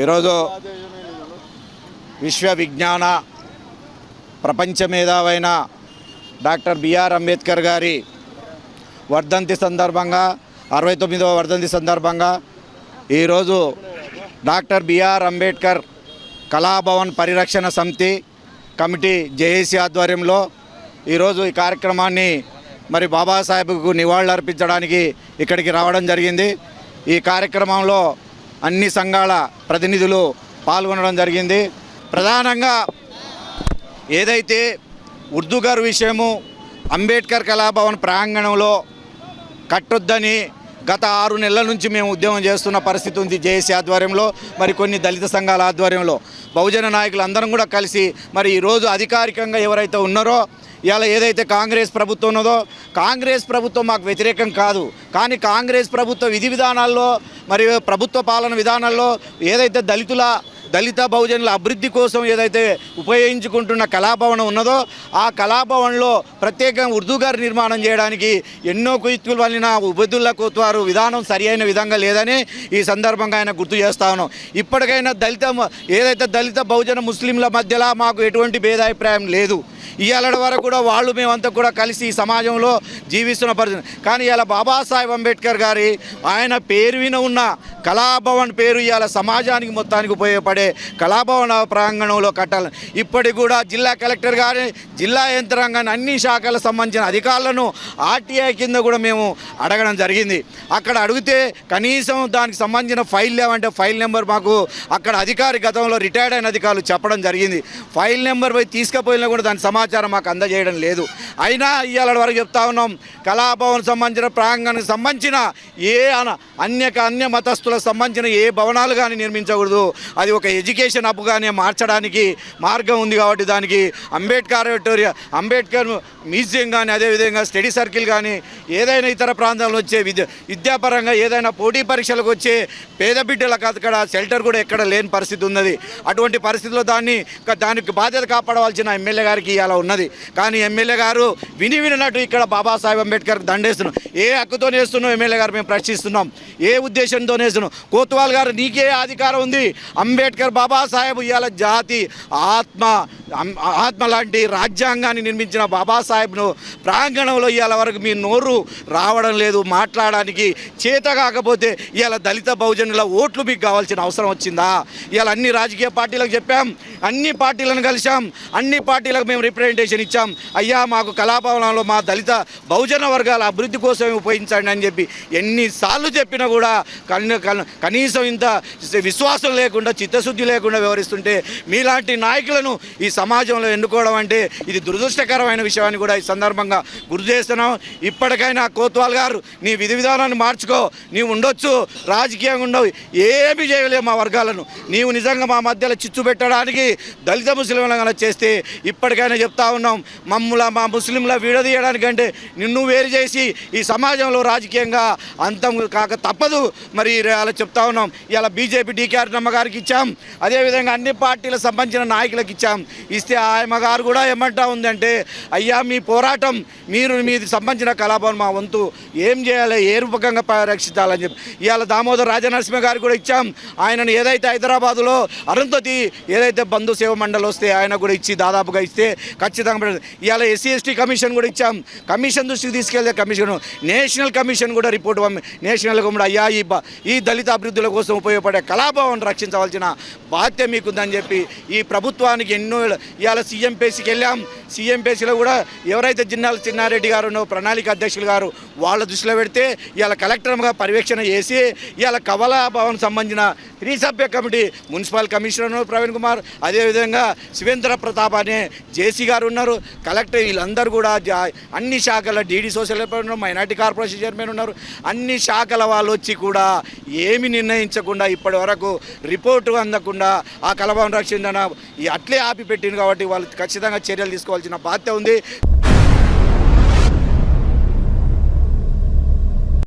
ఈరోజు విశ్వ విజ్ఞాన ప్రపంచ మేధావైన డాక్టర్ బిఆర్ అంబేద్కర్ గారి వర్ధంతి సందర్భంగా అరవై తొమ్మిదవ వర్ధంతి సందర్భంగా ఈరోజు డాక్టర్ బిఆర్ అంబేద్కర్ కళాభవన్ పరిరక్షణ సమితి కమిటీ జేఏసీ ఆధ్వర్యంలో ఈరోజు ఈ కార్యక్రమాన్ని మరి బాబాసాహెబ్కు నివాళులర్పించడానికి ఇక్కడికి రావడం జరిగింది. ఈ కార్యక్రమంలో అన్ని సంఘాల ప్రతినిధులు పాల్గొనడం జరిగింది. ప్రధానంగా ఏదైతే ఉర్దూ విషయము అంబేద్కర్ కళాభవన్ ప్రాంగణంలో కట్టొద్దని గత ఆరు నెలల నుంచి మేము ఉద్యమం చేస్తున్న పరిస్థితి ఉంది జేఏసీ ఆధ్వర్యంలో మరి కొన్ని దళిత సంఘాల ఆధ్వర్యంలో. బహుజన నాయకులు అందరం కూడా కలిసి మరి ఈరోజు అధికారికంగా ఎవరైతే ఉన్నారో ఇలా ఏదైతే కాంగ్రెస్ ప్రభుత్వం ఉన్నదో కాంగ్రెస్ ప్రభుత్వం మాకు వ్యతిరేకం కాదు. కానీ కాంగ్రెస్ ప్రభుత్వ విధి విధానాల్లో మరియు ప్రభుత్వ పాలన విధానాల్లో ఏదైతే దళితుల దళిత బహుజనుల అభివృద్ధి కోసం ఏదైతే ఉపయోగించుకుంటున్న కళాభవనం ఉన్నదో ఆ కళాభవన్లో ప్రత్యేకంగా ఉర్దూగారు నిర్మాణం చేయడానికి ఎన్నో కుయుక్తులు వలన ఉబదుల్లా కోత్వారు విధానం సరి అయిన విధంగా లేదని ఈ సందర్భంగా ఆయన గుర్తు చేస్తా ఉన్నాం. ఇప్పటికైనా దళిత ఏదైతే దళిత బహుజన ముస్లింల మధ్యలో మాకు ఎటువంటి భేదాభిప్రాయం లేదు. ఇవాళ వరకు కూడా వాళ్ళు మేమంతా కూడా కలిసి ఈ సమాజంలో జీవిస్తున్న పరిస్థితి. కానీ ఇవాళ బాబాసాహెబ్ అంబేద్కర్ గారి ఆయన పేరు విన ఉన్న కళాభవన్ పేరు ఇవాళ సమాజానికి మొత్తానికి ఉపయోగపడే కళాభవన ప్రాంగణంలో కట్టాలని. ఇప్పటికి కూడా జిల్లా కలెక్టర్ గారి జిల్లా యంత్రాంగాన్ని అన్ని శాఖలకు సంబంధించిన అధికారులను ఆర్టీఐ కింద కూడా మేము అడగడం జరిగింది. అక్కడ అడిగితే కనీసం దానికి సంబంధించిన ఫైల్ లేవంటే ఫైల్ నెంబర్ మాకు అక్కడ అధికారి గతంలో రిటైర్డ్ అయిన అధికారులు చెప్పడం జరిగింది. ఫైల్ నెంబర్ పోయి తీసుకుపోయినా కూడా దాని సమాచారం మాకు అందజేయడం లేదు. అయినా ఇవాళ వరకు చెప్తా ఉన్నాం కళాభవన్ సంబంధించిన ప్రాంగణానికి సంబంధించిన ఏ అన అన్యక అన్య మతస్థులకు సంబంధించిన ఏ భవనాలు కానీ నిర్మించకూడదు. అది ఒక ఎడ్యుకేషన్ హబ్గానే మార్చడానికి మార్గం ఉంది కాబట్టి దానికి అంబేద్కర్ విక్టోరియా అంబేద్కర్ మ్యూజియం కానీ అదేవిధంగా స్టడీ సర్కిల్ కానీ ఏదైనా ఇతర ప్రాంతాల్లో వచ్చే విద్య విద్యాపరంగా ఏదైనా పోటీ పరీక్షలకు వచ్చే పేద బిడ్డలకు అక్కడ షెల్టర్ కూడా ఎక్కడ లేని పరిస్థితి ఉన్నది. అటువంటి పరిస్థితిలో దాన్ని దానికి బాధ్యత కాపాడవలసిన ఎమ్మెల్యే గారికి ఇలా ఉన్నది. కానీ ఎమ్మెల్యే గారు విని వినట్టు ఇక్కడ బాబాసాహెబ్ అంబేద్కర్ దండేస్తున్నాం ఏ హక్కుతో వేస్తున్నాం ఎమ్మెల్యే గారు మేము ప్రశ్నిస్తున్నాం. ఏ ఉద్దేశంతో వేస్తున్నాం కోత్వాల్ గారు నీకే అధికారం ఉంది. అంబేద్కర్ బాబాసాహెబ్ ఇవాళ జాతి ఆత్మ ఆత్మ లాంటి రాజ్యాంగాన్ని నిర్మించిన బాబాసాహెబ్ను ప్రాంగణంలో ఇవాళ వరకు మీ నోరు రావడం లేదు. మాట్లాడడానికి చేత కాకపోతే ఇవాళ దళిత బహుజనుల ఓట్లు మీకు కావాల్సిన అవసరం వచ్చిందా? ఇవాళ అన్ని రాజకీయ పార్టీలకు చెప్పాం. అన్ని పార్టీలను కలిసాం అన్ని పార్టీలకు మేము రిప్రజెంటేషన్ ఇచ్చాం. అయ్యా మాకు కళాభవనంలో మా దళిత బహుజన వర్గాల అభివృద్ధి కోసమే ఉపయోగించండి అని చెప్పి ఎన్నిసార్లు చెప్పినా కూడా కనీసం ఇంత విశ్వాసం లేకుండా చిత్తశుద్ధి లేకుండా వ్యవహరిస్తుంటే మీలాంటి నాయకులను ఈ సమాజంలో ఎన్నుకోవడం అంటే ఇది దురదృష్టకరమైన విషయాన్ని కూడా ఈ సందర్భంగా గుర్తు చేస్తున్నాం. ఇప్పటికైనా కోత్వాల్ గారు నీ విధి విధానాన్ని మార్చుకో. నీవు ఉండొచ్చు రాజకీయంగా ఉండవు ఏమి చేయలేవు మా వర్గాలను. నీవు నిజంగా మా మధ్యలో చిచ్చు పెట్టడానికి దళిత ముస్లింలను చేస్తే ఇప్పటికైనా చెప్తా ఉన్నాం. మమ్ముల మా ముస్లింల విడదీయడానికంటే నిన్ను వేరు చేసి ఈ సమాజంలో రాజకీయంగా అంతం కాక తప్పదు. మరి అలా చెప్తా ఉన్నాం. ఇలా బీజేపీ డీకేఆర్ అమ్మగారికి ఇచ్చాం. అదేవిధంగా అన్ని పార్టీలకు సంబంధించిన నాయకులకు ఇచ్చాం. ఇస్తే ఆయమ్మ గారు కూడా ఏమంటా ఉందంటే అయ్యా మీ పోరాటం మీరు మీది సంబంధించిన కలాపం మా వంతు. ఏం చేయాలి? ఏ రూపకంగా రక్షించాలని చెప్పి. ఇవాళ దామోదర్ రాజనరసింహ గారికి కూడా ఇచ్చాం. ఆయనను ఏదైతే హైదరాబాదులో అరుంధతి ఏదైతే బంధు సేవ మండలి వస్తే ఆయన కూడా ఇచ్చి దాదాపుగా ఇస్తే ఖచ్చితంగా పెడతాం. ఇవాళ ఎస్సీ ఎస్టీ కమిషన్ కూడా ఇచ్చాం కమిషన్ దృష్టికి తీసుకెళ్ళే కమిషన్ నేషనల్ కమిషన్ కూడా రిపోర్ట్ నేషనల్ కూడా అయ్యా ఈ ఈ దళిత అభివృద్ధుల కోసం ఉపయోగపడే కళాభవన్ రక్షించవలసిన బాధ్యత మీకుందని చెప్పి ఈ ప్రభుత్వానికి ఎన్నో ఇవాళ సీఎంపీసీకి వెళ్ళాం సీఎంపీసీలో కూడా ఎవరైతే జిన్నాల చిన్నారెడ్డి గారు ప్రణాళిక అధ్యక్షులు గారు వాళ్ళ దృష్టిలో పెడితే ఇవాళ కలెక్టర్గా పర్యవేక్షణ చేసి ఇవాళ కవలాభావం భవన్ సంబంధించిన త్రిసభ్య committee municipal commissioner Praveen Kumar అదేవిధంగా శివేంద్ర ప్రతాప్ అనే జేసీ గారు ఉన్నారు. కలెక్టర్ వీళ్ళందరూ కూడా అన్ని శాఖల డీడీ సోషల్ ఉన్నారు మైనార్టీ కార్పొరేషన్ చైర్మన్ ఉన్నారు. అన్ని శాఖల వాళ్ళు వచ్చి కూడా ఏమి నిర్ణయించకుండా ఇప్పటి వరకు రిపోర్టు అందకుండా ఆ కలభం రక్షణ అట్లే ఆపి పెట్టింది కాబట్టి వాళ్ళు ఖచ్చితంగా చర్యలు తీసుకోవాల్సిన బాధ్యత ఉంది.